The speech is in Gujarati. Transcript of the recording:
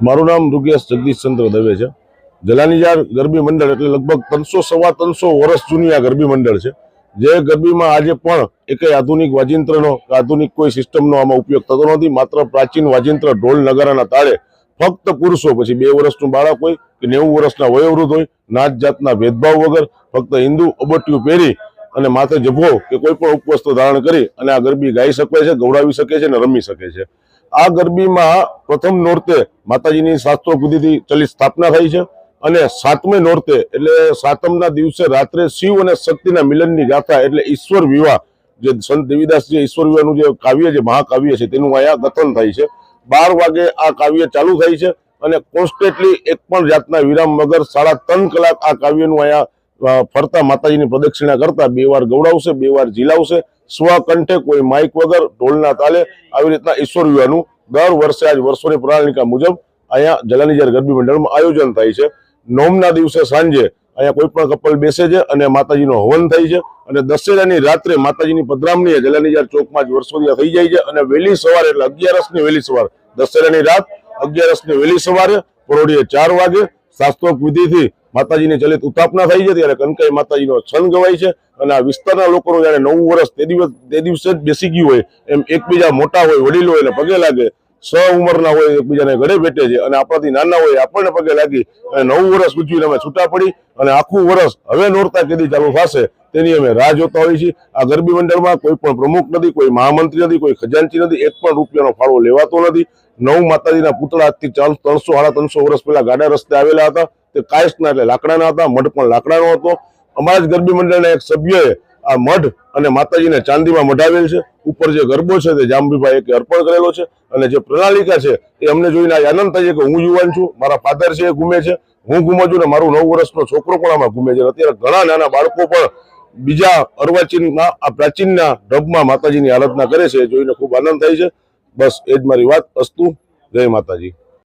મારું નામ રૂગેશ જગદીશચંદ્ર દવે છે. જલાનીજાર ગરબી મંડળ એટલે લગભગ ત્રણસો સવા ત્રણસો વર્ષ જૂની આ ગરબી મંડળ છે. જે ગરબીમાં આજે પણ એક આધુનિક વાજિંત્રનો આધુનિક કોઈ સિસ્ટમનો આમાં ઉપયોગ થતો નથી. માત્ર પ્રાચીન વાજિંત્ર ઢોલ નગારાના તાળે ફક્ત પુરુષો પછી બે વર્ષનું બાળક હોય કે નેવું વર્ષના વયોવૃદ્ધ હોય, નાત જાતના ભેદભાવ વગર ફક્ત હિન્દુ અબટિયું પહેરી અને માથે જભો કે કોઈ પણ ઉપવસ્ત્ર ધારણ કરી અને આ ગરબી ગાઈ શકે છે ગૌડાવી શકે છે અને રમી શકે છે. આ ગરબીમાં પ્રથમ નોરતે માતાજીની શાસ્ત્રો વિધિથી ચલી સ્થાપના થઈ છે અને સાતમે નોરતે, એટલે સાતમના દિવસે રાત્રે શિવ અને શક્તિના મિલનની ગાથા, એટલે ઈશ્વર વિવાહ, જે સંત દેવીદાસજી ઈશ્વર વિવાહનું જે કાવ્ય, જે મહાકાવ્ય છે, તેનું અહીંયા કથન થાય છે. બાર વાગે આ કાવ્ય ચાલુ થાય છે અને કોન્સ્ટન્ટલી એક પણ જાતના વિરામ વગર સાડા ત્રણ કલાક આ કાવ્યનું અહીંયા ફરતા માતાજીની પ્રદક્ષિણા કરતા બે વાર ગૌડાવશે, બે વાર ઝીલાવશે સ્વકંઠે કોઈ માઇક વગર ઢોલના તાલે આવી રીતના ઈશ્વર વિવાહનું દર વર્ષે આજ વર્ષોની પ્રણાલિકા મુજબ અહીંયા જલાનીજાર ગરબી મંડળમાં આયોજન થાય છે. નોમના દિવસે સાંજે અહીંયા કોઈ પણ કપલ બેસે છે અને માતાજીનો હવન થાય છે અને દશેરાની રાત્રે માતાજીની પધરામણી જલાનીજાર ચોકમાં જ વર્ષોથી થઈ જાય છે અને વહેલી સવારે એટલે અગિયારસની વહેલી સવાર દશેરાની રાત અગિયારસની વહેલી સવારે પરોઢીએ ચાર વાગે શાસ્ત્રોક વિધિથી માતાજીની ચલિત ઉત્થાપના થઈ છે ત્યારે કનકાઈ માતાજીનો છંદ ગવાય છે અને આ વિસ્તારના લોકોનું જયારે નવું વર્ષ તે દિવસ તે દિવસે જ બેસી ગયું હોય, એમ એકબીજા મોટા હોય, વડીલો હોય પગે લાગે, સ ઉંમરના હોય, એકબીજાને ગળે બેઠે છે અને આપણાથી નાના હોય, આપણને પગે લાગી અને નવું વર્ષ ઉજવીને અમે છૂટા પડી અને આખું વર્ષ હવે નોરતા કેદી ચાલુ થશે. તેની અમે રાહ જોતા હોઈએ છીએ. આ ગરબી મંડળમાં કોઈ પણ પ્રમુખ નથી, કોઈ મહામંત્રી નથી, કોઈ ખજાનચી નથી, એક પણ રૂપિયાનો ફાળો લેવાતો નથી. નવ માતાજીના પુતળા આજથી ત્રણસો, સાડા ત્રણસો વર્ષ પહેલા ગાડા રસ્તે આવેલા હતા. તે કાયસના એટલે લાકડાના હતા, મઢ પણ લાકડાનો હતો. અમારા જ ગરબી મંડળના એક સભ્યએ આ મઢ અને માતાજીને ચાંદીમાં મઢાવેલ છે. ઉપર જે ગરબો છે તે જાંબીભાઈ એકે અર્પણ કરેલો છે અને જે પ્રણાલિકા છે એ અમને જોઈને આનંદ થાય છે કે હું યુવાન છું, મારા ફાધર છે એ ઘૂમે છે. હું ઘૂમું છું ને મારું નવ વર્ષનો છોકરો પણ આમાં ઘૂમે છે. અત્યારે ઘણા નાના બાળકો પણ બીજા અર્વાચીનમાં, આ પ્રાચીનના ઢબમાં માતાજીની આરાધના કરે છે જોઈને ખૂબ આનંદ થાય છે. બસ, એ જ મારી વાત, અસ્તુ. જય માતાજી.